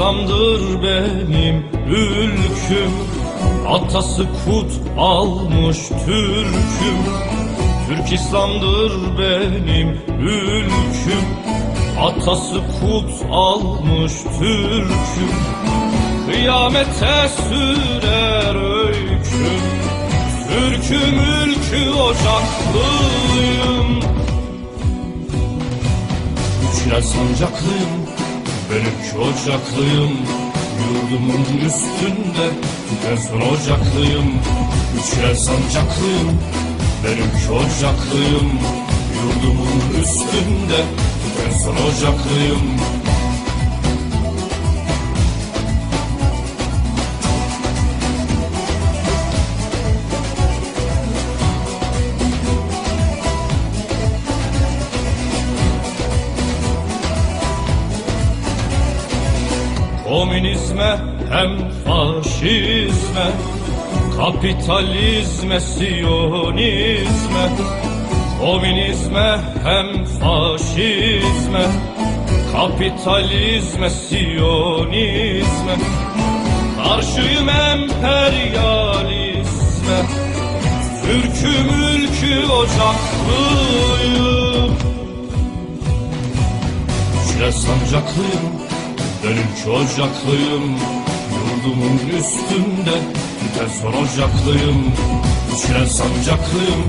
İslam'dır benim ülküm. Atası kut almış Türk'üm. Türk İslam'dır benim ülküm. Atası kut almış Türk'üm. Kıyamete sürer öyküm. Türk'üm ülkü ocaklıyım. Üçler sancaklıyım Benimki ocaklıyım Yurdumun üstünde. Ben son ocaklıyım Üçler sancaklıyım Benimki ocaklıyım Yurdumun üstünde. Ben son ocaklıyım Komünizme hem faşizme Kapitalizme, siyonizme. Komünizme hem faşizme Kapitalizme, siyonizme. Karşıyım emperyalizme Türk'üm ülkü ocaklıyım. Çile sancaklıyım Benimki ocaklıyım Yurdumun üstünde Tüten son ocaklıyım Üçlen sancaklıyım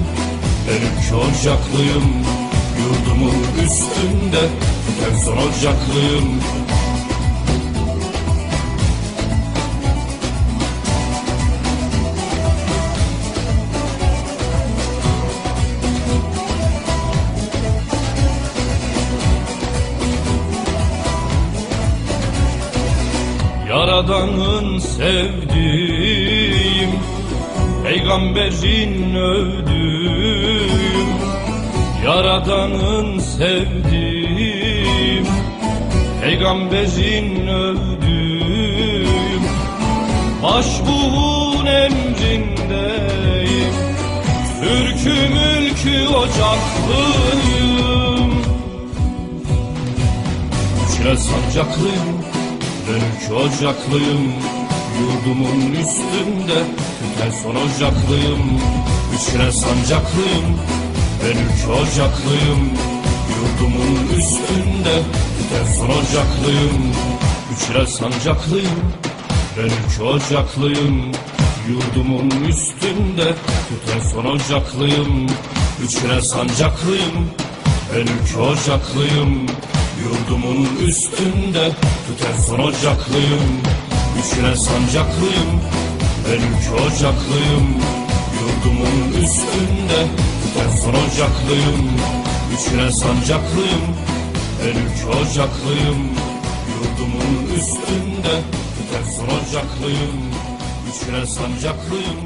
Benimki ocaklıyım Yurdumun üstünde Tüten son Yaradanın sevdiğim Peygamberin övdüğüm Yaradanın sevdiğim Peygamberin övdüğüm Başbuğun emrindeyim Türk'üm ülkü ocaklıyım. Üçle sancaklıyım Benimki ocaklıyım Yurdumun üstünde. Tüten son ocaklıyım Üçle sancaklıyım. Benimki ocaklıyım Yurdumun üstünde. Tüten son ocaklıyım Üçle sancaklıyım. Benimki ocaklıyım Yurdumun üstünde. Tüten son ocaklıyım Üçle sancaklıyım. Benimki ocaklıyım Yurdumun üstünde. Tüten son ocaklıyım. Üçüne sancaklıyım. Benimki ocaklıyım. Yurdumun üstünde. Tüten son ocaklıyım. Üçüne sancaklıym Benimki ocaklıyım. Yurdumun üstünde. Tüten son ocaklıyım. Üçüne sancaklıyım.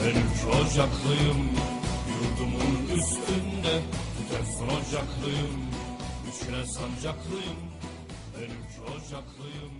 Benimki ocaklıyım. Yurdumun üstünde. Tüten son ocaklıyım Üçüne sancaklıyım Benimki ocaklıyım